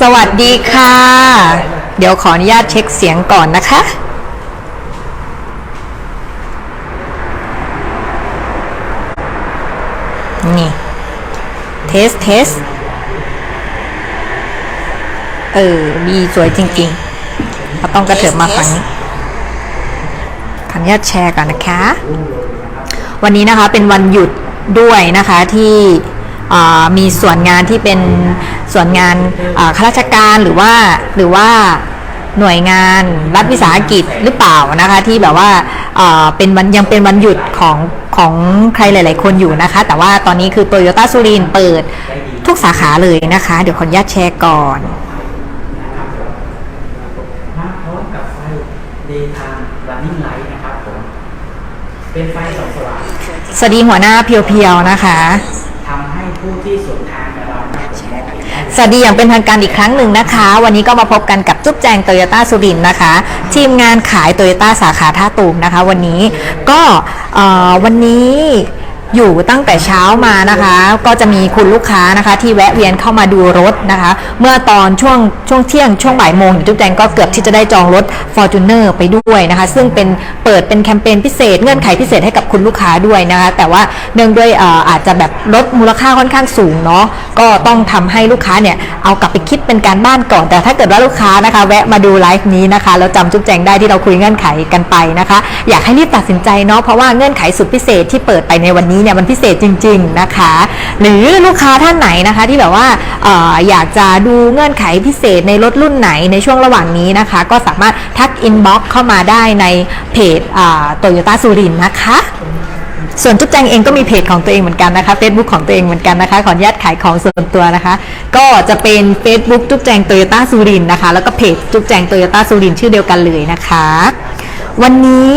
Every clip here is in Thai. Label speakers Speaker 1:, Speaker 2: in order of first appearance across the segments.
Speaker 1: สวัสดีค่ะ เดี๋ยวขออนุญาตเช็คเสียงก่อนนะคะ นี่ เทส เทส เออ บีสวยจริงๆเราต้องกระเถิบมาฝั่งนี้ขออนุญาตแชร์ก่อนนะคะ วันนี้นะคะเป็นวันหยุด ด้วยนะคะที่มีส่วนงานที่เป็นส่วนงานข้าราชการหรือว่าหรือว่าหน่วยงานรัฐวิสาหกิจหรือเปล่านะคะที่แบบว่าเป็นวันยังเป็นวันหยุดของของใครหลาย ๆ คนอยู่นะคะ แต่ว่าตอนนี้คือโตโยต้าสุรินเปิดทุกสาขาเลยนะคะ เดี๋ยวขออนุญาตแชร์ก่อน
Speaker 2: พร้อมกับไฟ daytime running light นะครับผมเป็นไฟ วั
Speaker 1: สดีหัวหน้าเพียวๆนะคะ
Speaker 2: ทำให้ผู้ที่สวนทางกับเราครับผมมองเห็นได้
Speaker 1: สวัสดีอย่างเป็นทางการอีกครั้งหนึ่งนะคะ วันนี้ก็มาพบกันกับจุ๊บแจงโตโยต้าสุรินทร์นะคะ ทีมงานขายโตโยต้าสาขาท่าตูมนะคะ วันนี้ก็เอ่อวันนี้ อยู่ตั้งแต่เช้ามานะคะ ก็จะมีคุณลูกค้านะคะ ที่แวะเวียนเข้ามาดูรถนะคะ เมื่อตอนช่วงช่วงเที่ยงช่วงบ่ายโมงจุ๊บแจงก็เกือบที่จะได้จองรถ f o r t u n e r ไปด้วยนะคะ ซึ่งเป็นเปิดเป็นแคมเปญพิเศษ เงื่อนไขพิเศษให้กับคุณลูกค้าด้วยนะคะ แต่ว่าเนื่องด้วยออาจจะแบบลดมูลค่าค่อนข้างสูงเนาะก็ต้องทำให้ลูกค้าเนี่ยเอากลับไปคิดเป็นการบ้านก่อน แต่ถ้าเกิดว่าลูกค้านะคะ แวะมาดูไลฟ์นี้นะคะแล้วจำจุ๊บแจงได้ที่เราคุยเงื่อนไขกันไปนะคะ อยากให้รีบตัดสินใจเนาะเพราะว่าเงื่อนไขสุดพิเศษที่เปิดไปในวันนี้เนี่ยมันพิเศษจริง ๆนะคะ หรือลูกค้าท่านไหนนะคะที่แบบว่าอออยากจะดูเงื่อนไขพิเศษในรถรุ่นไหนในช่วงระหว่างนี้นะคะ ก็สามารถทักอินบ็อกเข้ามาได้ในเพจโตโยต้าสุรินนะคะส่วนจุ๊บแจงเองก็มีเพจของตัวเองเหมือนกันนะคะ Facebook ของตัวเองเหมือนกันนะคะ ขออนุญาตขายของส่วนตัวนะคะ ก็จะเป็น Facebook จุ๊บแจงโตโยต้าสุรินนะคะ แล้วก็เพจจุ๊บแจงโตโยต้าสุรินชื่อเดียวกันเลยนะคะ วันนี้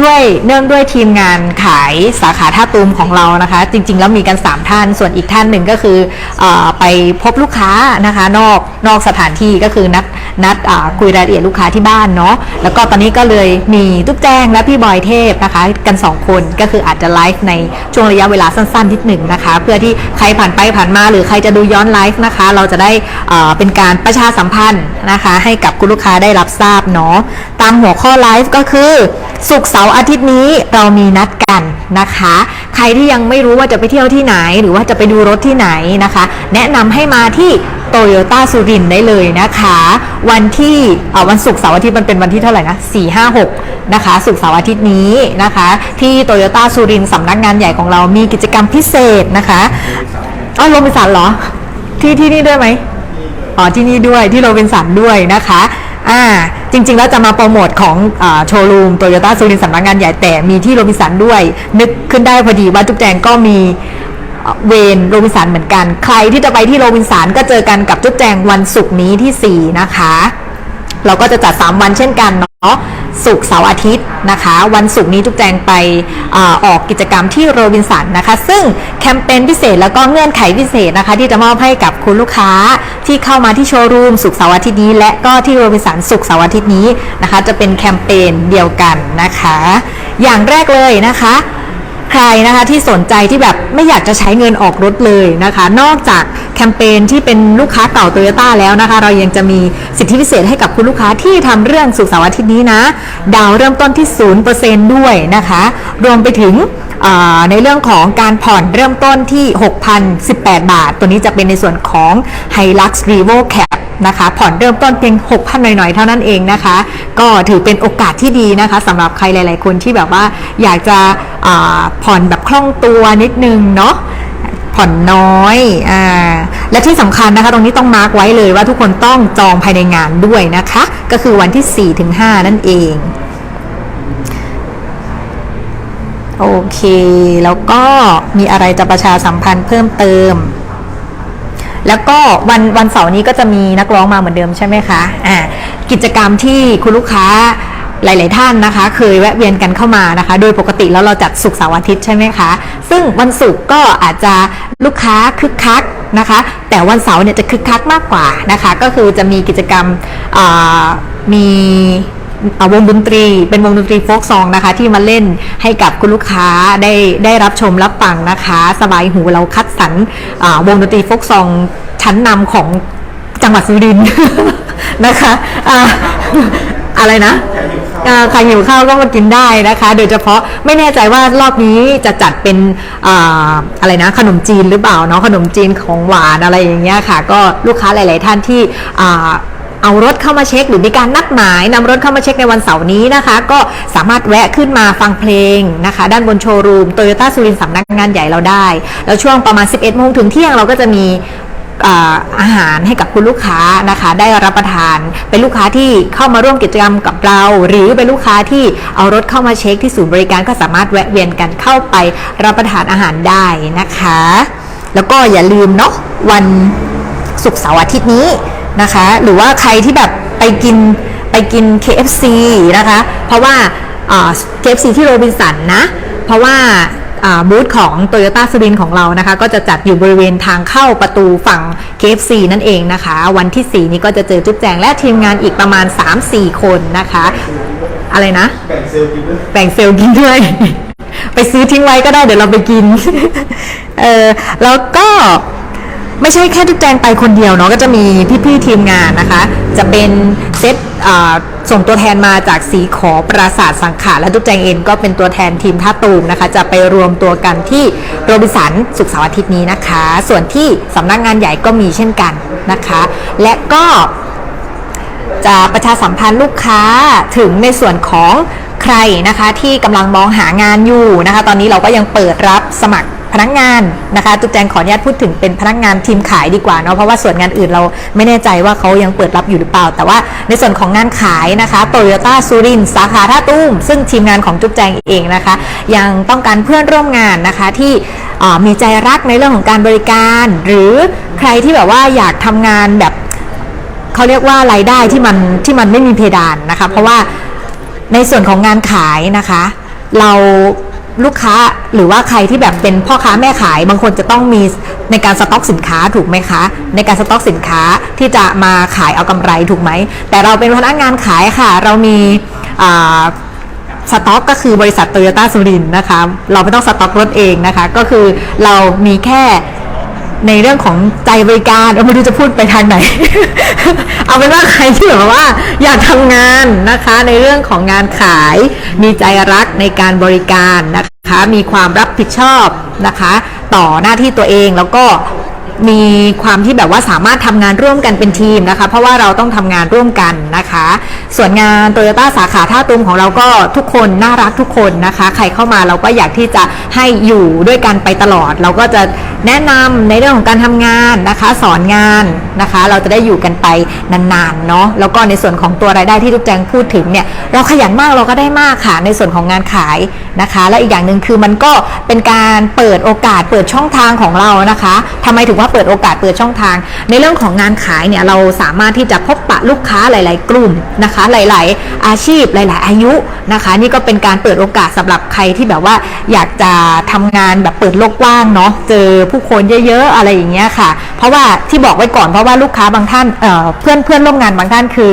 Speaker 1: ด้วยเนื่องด้วยทีมงานขายสาขาท่าตูมของเรานะคะ จริง ๆ แล้วมีกัน 3 ท่าน ส่วนอีกท่านหนึ่งก็คือออไปพบลูกค้านะคะนอกนอกสถานที่ก็คือนัด นัดคุยรายละเอียดลูกค้าที่บ้านเนาะแล้วก็ตอนนี้ก็เลยมีตุ๊กแจ้งและพี่บอยเทพนะคะ กัน 2 คนก็คืออาจจะไลฟ์ในช่วงระยะเวลาสั้นๆนิดหนึ่งนะคะ เพื่อที่ใครผ่านไปผ่านมาหรือใครจะดูย้อนไลฟ์นะคะ เราจะได้เอ่อเป็นการประชาสัมพันธ์นะคะ ให้กับคุณลูกค้าได้รับทราบเนาะตามหัวข้อไลฟ์ก็คือศุกร์เสาร์อาทิตย์นี้เรามีนัดกันนะคะ ใครที่ยังไม่รู้ว่าจะไปเที่ยวที่ไหน หรือว่าจะไปดูรถที่ไหนนะคะ แนะนำให้มาที่โตโยต้าสุรินทร์ได้เลยนะคะ วันที่เอ่อวันศุกร์เสาร์อาทิตย์มันเป็นวันที่เท่าไหร่นะ4 5 6นะคะศุกร์เสาร์อาทิตย์นี้นะคะ ที่โตโยต้าสุรินทร์สำนักงานใหญ่ของเรามีกิจกรรมพิเศษนะคะอ๋อโรบินสันเหรอ ที่ที่นี่ด้วยไหมอ๋อที่นี่ด้วยที่โรบินสันด้วยนะคะอ่าจริงๆ แล้วจะมาโปรโมทของอาโชว์รูมโตโยต้าสุรินทร์สำนักงานใหญ่แต่มีที่โรบินสันด้วย นึกขึ้นได้พอดีว่าจุ๊บแจงก็มี เวนโรบินสันเหมือนกัน ใครที่จะไปที่โรบินสันก็เจอกันกับจุ๊บแจงวันศุกร์นี้ที่ 4 นะคะ เราก็จะจัด 3 วันเช่นกันเนาะศุกร์เสาร์อาทิตย์นะคะ วันศุกร์นี้ทุกแจงไปอออกกิจกรรมที่โรบินสันนะคะ ซึ่งแคมเปญพิเศษแล้วก็เงื่อนไขพิเศษนะคะ ที่จะมอบให้กับคุณลูกค้าที่เข้ามาที่โชว์รูมศุกร์เสาร์อาทิตย์นี้ และก็ที่โรบินสันศุกร์เสาร์อาทิตย์นี้นะคะ จะเป็นแคมเปญเดียวกันนะคะ อย่างแรกเลยนะคะ ใครนะคะที่สนใจที่แบบไม่อยากจะใช้เงินออกรถเลยนะคะ นอกจากแคมเปญที่เป็นลูกค้าเก่าโตโยต้าแล้วนะคะ เรายังจะมีสิทธิพิเศษให้กับคุณลูกค้าที่ทำเรื่องสุขสาร์อาทิตย์นี้นะ ดาวเริ่มต้นที่0%ด้วยนะคะ รวมไปถึงในเรื่องของการผ่อนเริ่มต้นที่ 6,018 บาท ตัวนี้จะเป็นในส่วนของ Hilux Revo Cap นะคะผ่อนเริ่มต้นเพียง6,000หน่อยๆ เท่านั้นเองนะคะ ก็ถือเป็นโอกาสที่ดีนะคะสำหรับใครหลาย ๆ คนที่แบบว่าอยากจะผ่อนแบบคล่องตัวนิดนึงเนาะผ่อนน้อยอ่าและที่สำคัญนะคะ ตรงนี้ต้องมาร์กไว้เลยว่าทุกคนต้องจองภายในงานด้วยนะคะ ก็คือวันที่4-5นั่นเอง โอเค แล้วก็มีอะไรจะประชาสัมพันธ์เพิ่มเติม แล้วก็วันวันเสาร์นี้ก็จะมีนักร้องมาเหมือนเดิมใช่ไหมคะอ่ากิจกรรมที่คุณลูกค้าหลาย ๆ ท่านนะคะ เคยแวะเวียนกันเข้ามานะคะ โดยปกติแล้วเราจัดศุกร์เสาร์อาทิตย์ใช่ไหมคะ ซึ่งวันศุกร์ก็อาจจะลูกค้าคึกคักนะคะ แต่วันเสาร์เนี่ยจะคึกคักมากกว่านะคะ ก็คือจะมีกิจกรรมมี วงดนตรีเป็นวงดนตรีโฟกซองนะคะ ที่มาเล่นให้กับคุณลูกค้าได้ได้รับชมรับฟังนะคะ สบายหูเราคัดสรรวงดนตรีโฟกซองชั้นนำของจังหวัดสุรินทร์นะคะอ่าอะไรนะใครหิวข้าวก็มากินได้นะคะ โดยเฉพาะไม่แน่ใจว่ารอบนี้จะจัดเป็นออะไรนะขนมจีนหรือเปล่าเนาะขนมจีนของหวานอะไรอย่างเงี้ยค่ะ ก็ลูกค้าหลาย ๆ ท่านที่ เอารถเข้ามาเช็ค หรือมีการนัดหมายนำรถเข้ามาเช็คในวันเสาร์นี้นะคะ ก็สามารถแวะขึ้นมาฟังเพลงนะคะ ด้านบนโชว์รูมโตโยต้าสุรินทร์สำนักงานใหญ่เราได้ แล้วช่วงประมาณ 11โมงถึงเที่ยงเราก็จะมีอาหารให้กับคุณลูกค้านะคะ ได้รับประทาน เป็นลูกค้าที่เข้ามาร่วมกิจกรรมกับเรา หรือเป็นลูกค้าที่เอารถเข้ามาเช็คที่ศูนย์บริการก็สามารถแวะเวียนกันเข้าไปรับประทานอาหารได้นะคะ แล้วก็อย่าลืมเนาะวันศุกร์เสาร์อาทิตย์นี้ นะคะ หรือว่าใครที่แบบไปกินไปกิน KFC นะคะ เพราะว่า KFC ที่โรบินสันนะ เพราะว่าบูธของ Toyota สุรินของเรานะคะ ก็จะจัดอยู่บริเวณทางเข้าประตูฝั่ง KFC นั่นเองนะคะ วันที่ 4 นี้ก็จะเจอจุ๊บแจงและทีมงานอีกประมาณ 3-4 คนนะคะ อะไรนะ
Speaker 3: แบ่งเซลล์กินด้วย
Speaker 1: แบ่งเซลล์กินด้วย ไปซื้อทิ้งไว้ก็ได้เดี๋ยวเราไปกินเออแล้วก็ ไม่ใช่แค่ทุกแจงไปคนเดียวเนาะก็จะมีพี่ๆทีมงานนะคะ จะเป็นเซตส่งตัวแทนมาจากสีขอปราสาทสังขารและทุกแจงเองก็เป็นตัวแทนทีมท่าตูมนะคะ จะไปรวมตัวกันที่โรบินสันสุขเสาร์อาทิตย์นี้นะคะ ส่วนที่สำนักงานใหญ่ก็มีเช่นกันนะคะ และก็จะประชาสัมพันธ์ลูกค้าถึงในส่วนของใครนะคะที่กำลังมองหางานอยู่นะคะ ตอนนี้เราก็ยังเปิดรับสมัคร พนักงานนะคะจุดแจงขออนุญาตพูดถึงเป็นพนักงานทีมขายดีกว่าเนาะเพราะว่าส่วนงานอื่นเราไม่แน่ใจว่าเขายังเปิดรับอยู่หรือเปล่า แต่ว่าในส่วนของงานขายนะคะโตโยต้าซูรินสาขาท่าตุ้ม ซึ่งทีมงานของจุ๊บแจงเองนะคะ ยังต้องการเพื่อนร่วมงานนะคะที่มีใจรักในเรื่องของการบริการ หรือใครที่แบบว่าอยากทำงานแบบเขาเรียกว่ารายได้ที่มันที่มันไม่มีเพดานนะคะ เพราะว่าในส่วนของงานขายนะคะ เรา ลูกค้าหรือว่าใครที่แบบเป็นพ่อค้าแม่ขาย บางคนจะต้องมีในการสต็อกสินค้าถูกไหมคะ ในการสต็อกสินค้าที่จะมาขายเอากำไรถูกไหม แต่เราเป็นพนักงานขายค่ะ เรามีสต็อกก็คือบริษัทโตโยต้าสุรินนะคะ เราไม่ต้องสต็อกรถเองนะคะ ก็คือเรามีแค่ ในเรื่องของใจบริการเอาไม่รู้จะพูดไปทางไหน เอาเป็นว่าใครที่แบบว่า อยากทำงานนะคะ ในเรื่องของงานขาย มีใจรักในการบริการนะคะ มีความรับผิดชอบนะคะ ต่อหน้าที่ตัวเองแล้วก็ มีความที่แบบว่าสามารถทำงานร่วมกันเป็นทีมนะคะ เพราะว่าเราต้องทำงานร่วมกันนะคะ ส่วนงานโตโยต้าสาขาท่าตูมของเราก็ทุกคนน่ารักทุกคนนะคะ ใครเข้ามาเราก็อยากที่จะให้อยู่ด้วยกันไปตลอด เราก็จะแนะนำในเรื่องของการทำงานนะคะ สอนงานนะคะ เราจะได้อยู่กันไปนานๆเนาะแล้วก็ในส่วนของตัวรายได้ที่ทุกแจงพูดถึงเนี่ยเราขยันมากเราก็ได้มากค่ะในส่วนของงานขายนะคะ และอีกอย่างหนึ่งคือมันก็เป็นการเปิดโอกาสเปิดช่องทางของเรานะคะทำไมถึงว่าเปิดโอกาสเปิดช่องทาง ในเรื่องของงานขายเนี่ยเราสามารถที่จะพบปะลูกค้าหลาย ๆ กลุ่มนะคะ หลาย ๆ อาชีพหลาย ๆ อายุนะคะ นี่ก็เป็นการเปิดโอกาสสำหรับใครที่แบบว่าอยากจะทำงานแบบเปิดโลกกว้างเนาะเจอผู้คนเยอะ ๆ อะไรอย่างเงี้ยค่ะ เพราะว่าที่บอกไว้ก่อนเพราะว่าลูกค้าบางท่านเเพื่อนเพื่อนร่วมงานบางท่านคือ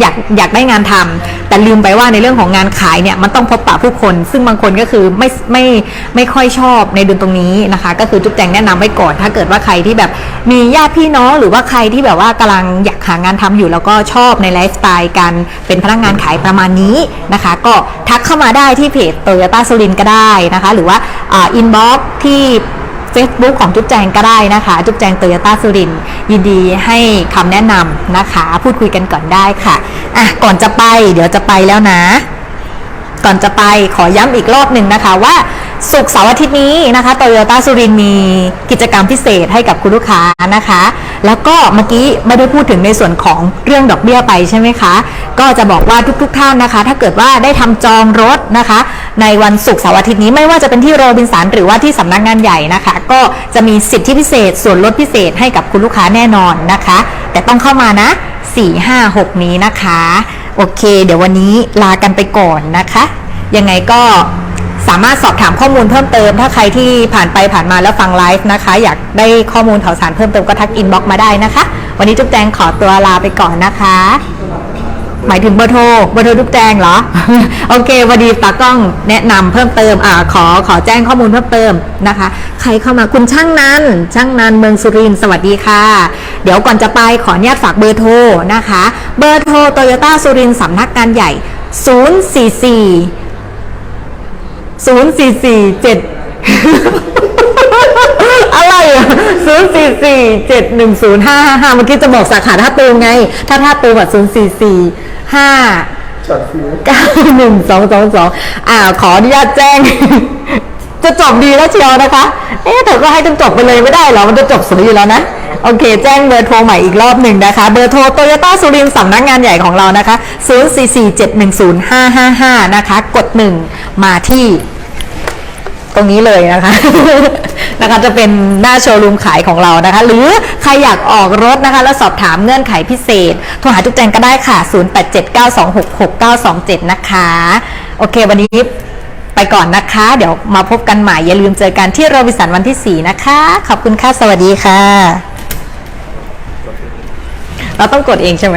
Speaker 1: อยากอยากได้งานทำแต่ลืมไปว่าในเรื่องของงานขายเนี่ยมันต้องพบปะผู้คน ซึ่งบางคนก็คือไม่ไม่ไม่ค่อยชอบในเดือนตรงนี้นะคะ ก็คือจุ๊บแจงแนะนำไว้ก่อน ถ้าเกิดว่าใครที่แบบมีญาติพี่น้องหรือว่าใครที่แบบว่ากำลังอยากหางานทำอยู่ แล้วก็ชอบในไลฟ์สไตล์การเป็นพนักงานขายประมาณนี้นะคะ ก็ทักเข้ามาได้ที่เพจโตโยต้าสุรินก็ได้นะคะ หรือว่าอินบ็อกที่ Facebook ของจุ๊บแจงก็ได้นะคะ จุ๊บแจงโตโยต้าสุรินยินดีให้คำแนะนำนะคะ พูดคุยกันก่อนได้ค่ะอะก่อนจะไปเดี๋ยวจะไปแล้วนะ ก่อนจะไปขอย้ำอีกรอบหนึ่งนะคะว่าสุกเสาร์อาทิตย์นี้นะคะโตโยต้าสุรินมีกิจกรรมพิเศษให้กับคุณลูกค้านะคะ แล้วก็เมื่อกี้ไม่ได้พูดถึงในส่วนของเรื่องดอกเบี้ยไปใช่ไหมคะ ก็จะบอกว่าทุกๆท่านนะคะ ถ้าเกิดว่าได้ทำจองรถนะคะ ในวันศุกร์เสาร์อาทิตย์นี้ไม่ว่าจะเป็นที่โรบินสันหรือว่าที่สำนักงานใหญ่นะคะ ก็จะมีสิทธิพิเศษ ส่วนลดพิเศษให้กับคุณลูกค้าแน่นอนนะคะ แต่ต้องเข้ามานะ4 5 6 นี้นะคะ โอเค เดี๋ยววันนี้ลากันไปก่อนนะคะ ยังไงก็สามารถสอบถามข้อมูลเพิ่มเติม ถ้าใครที่ผ่านไปผ่านมาแล้วฟังไลฟ์นะคะ อยากได้ข้อมูลข่าวสารเพิ่มเติมก็ทักอินบ็อกมาได้นะคะ วันนี้จุ๊บแจงขอตัวลาไปก่อนนะคะ หมายถึงเบอร์โทรเบอร์โทรทุกแจงเหรอ โอเคพอดีตากล้องแนะนำเพิ่มเติมอ่าขอขอแจ้งข้อมูลเพิ่มเติมนะคะ ใครเข้ามาคุณช่างนั้น ช่างนั้นเมืองสุรินสวัสดีค่ะ เดี๋ยวก่อนจะไปขออนุญาฝากเบอร์โทรนะคะ เบอร์โทรโตโยต้าสุรินสำนักงานใหญ่ 044 044 7 ศูนย์สี่สี่เจ็ดหนึ่งศูนย์ห้าห้าเมื่อกี้จะบอกสาขาท่าตูมไง ถ้าท่าตูมอะศูนย์สี่สี่ห้า
Speaker 2: ช็อตฟิว
Speaker 1: เก้าหนึ่งสองสองสองอ่าขออนุญาตแจ้ง จะจบดีแล้วเชียวนะคะ เอ๊ะแต่ก็ให้จนจบไปเลยไม่ได้เหรอ มันจะจบสวยอยู่แล้วนะ โอเค แจ้งเบอร์โทรใหม่อีกรอบหนึ่งนะคะ เบอร์โทรโตโยต้าสุรินทร์สำนักงานใหญ่ของเรานะคะ 044710555 นะคะ กดหนึ่งมาที่ ตรงนี้เลยนะคะ นะคะจะเป็นหน้าโชว์รูมขายของเรานะคะ หรือใครอยากออกรถนะคะ แล้วสอบถามเงื่อนไขพิเศษโทรหาจุ๊บแจงก็ได้ค่ะ 0879266927 นะคะ โอเค วันนี้ไปก่อนนะคะ เดี๋ยวมาพบกันใหม่ อย่าลืมเจอกันที่โรบิสันวันที่ 4 นะคะ ขอบคุณค่ะ สวัสดีค่ะ เราต้องกดเองใช่ไหม